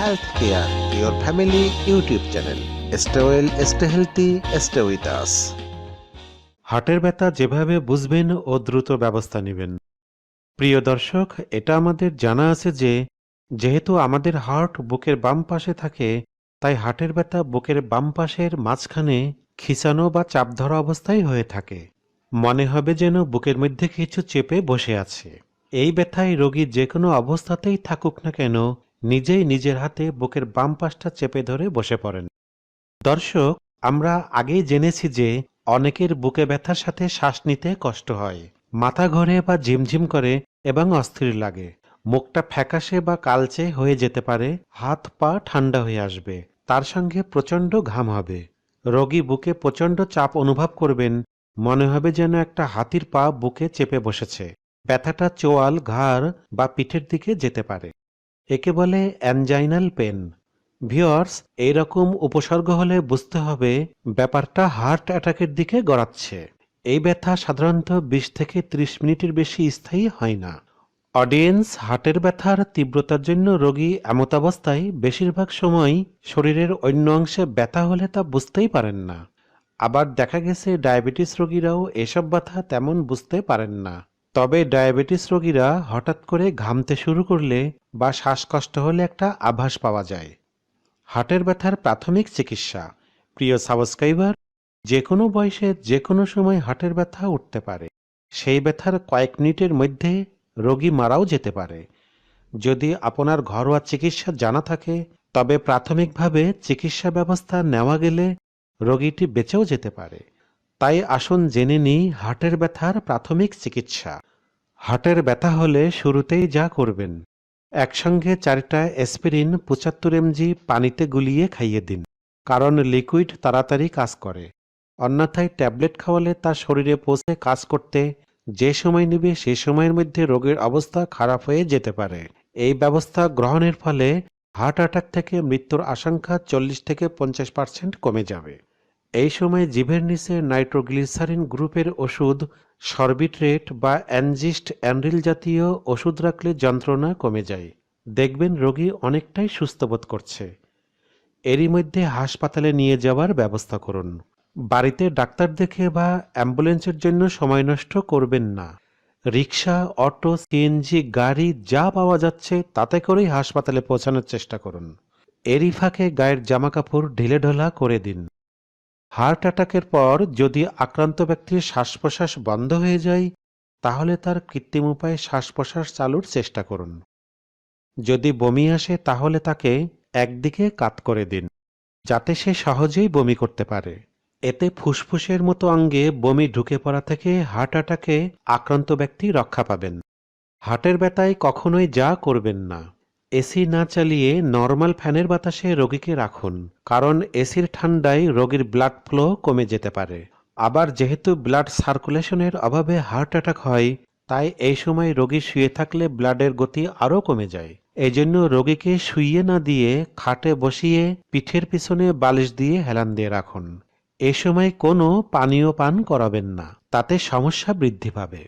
Health care your family YouTube channel stay well stay healthy stay with us হার্টের ব্যথা যেভাবে বুঝবেন ও দ্রুত ব্যবস্থা নেবেন। প্রিয় দর্শক, এটা আমাদের জানা আছে যে, যেহেতু আমাদের হার্ট বুকের বাম পাশে থাকে, তাই হার্টের ব্যথা বুকের বাম পাশের মাঝখানে খিসানো বা চাপ ধরা অবস্থায় হয়ে থাকে। মনে হবে যেন বুকের মধ্যে কিছু চেপে বসে আছে। এই ব্যথায় রোগী যে কোনো অবস্থাতেই থাকুক না কেন নিজেই নিজের হাতে বুকের বাম পাশটা চেপে ধরে বসে পড়েন। দর্শক, আমরা আগেই জেনেছি যে অনেকের বুকে ব্যথার সাথে শ্বাস নিতে কষ্ট হয়। মাথা ঘরে বা ঝিমঝিম করে এবং অস্থির লাগে। মুখটা ফ্যাকাশে বা কালচে হয়ে যেতে পারে, হাত পা ঠান্ডা হয়ে আসবে, তার সঙ্গে প্রচণ্ড ঘাম হবে। রোগী বুকে প্রচণ্ড চাপ অনুভব করবেন, মনে হবে যেন একটা হাতির পা বুকে চেপে বসেছে। ব্যথাটা চোয়াল, ঘাড় বা পিঠের দিকে যেতে পারে। একে বলে অ্যানজাইনাল পেন। ভিওর্স এইরকম উপসর্গ হলে বুঝতে হবে ব্যাপারটা হার্ট অ্যাটাকের দিকে গড়াচ্ছে। এই ব্যথা সাধারণত বিশ থেকে ত্রিশ মিনিটের বেশি স্থায়ী হয় না। অডিয়েন্স হার্টের ব্যথার তীব্রতার জন্য রোগী এমতাবস্থায় বেশিরভাগ সময় শরীরের অন্য অংশে ব্যথা হলে তা বুঝতেই পারেন না। আবার দেখা গেছে ডায়াবেটিস রোগীরাও এসব ব্যথা তেমন বুঝতে পারেন না। তবে ডায়াবেটিস রোগীরা হঠাৎ করে ঘামতে শুরু করলে বা শ্বাসকষ্ট হলে একটা আভাস পাওয়া যায়। হার্টের ব্যথার প্রাথমিক চিকিৎসা, প্রিয় সাবস্ক্রাইবার যে কোনো বয়সে যে কোনো সময় হার্টের ব্যথা উঠতে পারে। সেই ব্যথার কয়েক মিনিটের মধ্যে রোগী মারাও যেতে পারে। যদি আপনার ঘরোয়া চিকিৎসা জানা থাকে, তবে প্রাথমিকভাবে চিকিৎসা ব্যবস্থা নেওয়া গেলে রোগীটি বেঁচেও যেতে পারে। তাই আসুন জেনে নিই হার্টের ব্যথার প্রাথমিক চিকিৎসা। হার্টের ব্যথা হলে শুরুতেই যা করবেন, একসঙ্গে চারটা অ্যাসপিরিন পঁচাত্তর এমজি পানিতে গুলিয়ে খাইয়ে দিন, কারণ লিকুইড তাড়াতাড়ি কাজ করে। অন্যথায় ট্যাবলেট খাওয়ালে তার শরীরে পৌঁছে কাজ করতে যে সময় নেবে সে সময়ের মধ্যে রোগের অবস্থা খারাপ হয়ে যেতে পারে। এই ব্যবস্থা গ্রহণের ফলে হার্ট অ্যাটাক থেকে মৃত্যুর আশঙ্কা চল্লিশ থেকে পঞ্চাশ পার্সেন্ট কমে যাবে। এই সময় জিভের নিচে নাইট্রোগ্লিসারিন গ্রুপের ওষুধ, সরবিট্রেট বা অ্যানজিস্ট অ্যানরিল জাতীয় ওষুধ রাখলে যন্ত্রণা কমে যায়। দেখবেন রোগী অনেকটাই সুস্থ বোধ করছে। এরই মধ্যে হাসপাতালে নিয়ে যাওয়ার ব্যবস্থা করুন। বাড়িতে ডাক্তার দেখে বা অ্যাম্বুলেন্সের জন্য সময় নষ্ট করবেন না। রিক্সা অটো, সিএনজি, গাড়ি যা পাওয়া যাচ্ছে তাতে করেই হাসপাতালে পৌঁছানোর চেষ্টা করুন। এরই ফাঁকে গায়ের জামাকাপড় ঢিলেঢোলা করে দিন। হার্ট অ্যাটাকের পর যদি আক্রান্ত ব্যক্তির শ্বাস প্রশ্বাস বন্ধ হয়ে যায়, তাহলে তার কৃত্রিম উপায়ে শ্বাস প্রশ্বাস চালুর চেষ্টা করুন। যদি বমি আসে, তাহলে তাকে একদিকে কাত করে দিন, যাতে সে সহজেই বমি করতে পারে। এতে ফুসফুসের মতো অঙ্গে বমি ঢুকে পড়া থেকে হার্ট অ্যাটাকে আক্রান্ত ব্যক্তি রক্ষা পাবেন। হার্টের ব্যথায় কখনোই যা করবেন না। এসি না চালিয়ে নর্মাল ফ্যানের বাতাসে রোগীকে রাখুন, কারণ এসির ঠান্ডায় রোগীর ব্লাড ফ্লো কমে যেতে পারে। আবার যেহেতু ব্লাড সার্কুলেশনের অভাবে হার্ট অ্যাটাক হয়, তাই এই সময় রোগী শুয়ে থাকলে ব্লাডের গতি আরও কমে যায়। এই জন্য রোগীকে শুইয়ে না দিয়ে খাটে বসিয়ে পিঠের পিছনে বালিশ দিয়ে হেলান দিয়ে রাখুন। এ সময় কোনো পানীয় পান করাবেন না, তাতে সমস্যা বৃদ্ধি পাবে।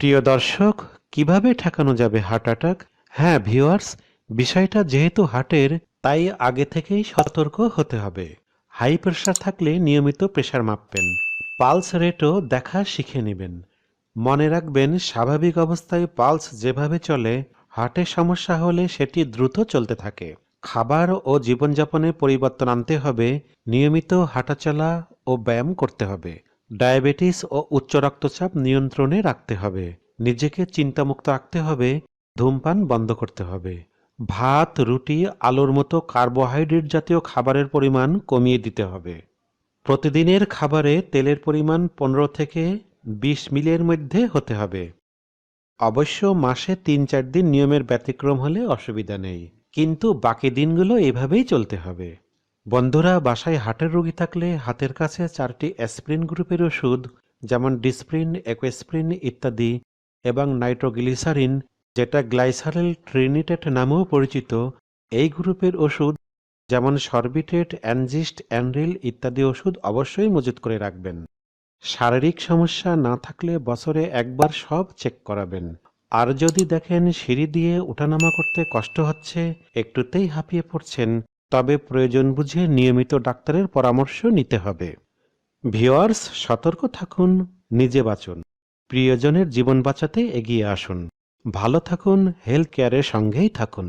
প্রিয় দর্শক, কীভাবে ঠেকানো যাবে হার্ট অ্যাটাক? হ্যাঁ ভিওয়ার্স বিষয়টা যেহেতু হার্টের তাই আগে থেকেই সতর্ক হতে হবে। হাই প্রেশার থাকলে নিয়মিত প্রেশার মাপবেন। পালস রেটও দেখা শিখে নেবেন। মনে রাখবেন, স্বাভাবিক অবস্থায় পালস যেভাবে চলে হার্টের সমস্যা হলে সেটি দ্রুত চলতে থাকে। খাবার ও জীবনযাপনে পরিবর্তন আনতে হবে, নিয়মিত হাঁটাচলা ও ব্যায়াম করতে হবে। ডায়াবেটিস ও উচ্চ রক্তচাপ নিয়ন্ত্রণে রাখতে হবে। নিজেকে চিন্তামুক্ত রাখতে হবে ধূমপান বন্ধ করতে হবে। ভাত, রুটি, আলুর মতো কার্বোহাইড্রেট জাতীয় খাবারের পরিমাণ কমিয়ে দিতে হবে। প্রতিদিনের খাবারে তেলের পরিমাণ পনেরো থেকে বিশ মিলের মধ্যে হতে হবে। অবশ্য মাসে তিন চার দিন নিয়মের ব্যতিক্রম হলে অসুবিধা নেই। কিন্তু বাকি দিনগুলো এভাবেই চলতে হবে। বন্ধুরা, বাসায় হাটের রোগী থাকলে হাতের কাছে চারটি অ্যাসপ্রিন গ্রুপের ওষুধ, যেমন ডিসপ্রিন একুয়েসপ্রিন ইত্যাদি, এবং নাইট্রোগ্লিসারিন যেটা গ্লাইসারেল ট্রিনিটেট নামেও পরিচিত, এই গ্রুপের ওষুধ যেমন সরবিটেট, অ্যানজিস্ট, অ্যানরিল ইত্যাদি ওষুধ অবশ্যই মজুত করে রাখবেন। শারীরিক সমস্যা না থাকলে বছরে একবার সব চেক করাবেন। আর যদি দেখেন সিঁড়ি দিয়ে ওঠানামা করতে কষ্ট হচ্ছে, একটুতেই হাঁপিয়ে পড়ছেন, তবে প্রয়োজন বুঝে নিয়মিত ডাক্তারের পরামর্শ নিতে হবে। ভিওয়ার্স সতর্ক থাকুন, নিজে বাঁচুন। প্রিয়জনের জীবন বাঁচাতে এগিয়ে আসুন। ভালো থাকুন হেলথ কেয়ারের সঙ্গেই থাকুন।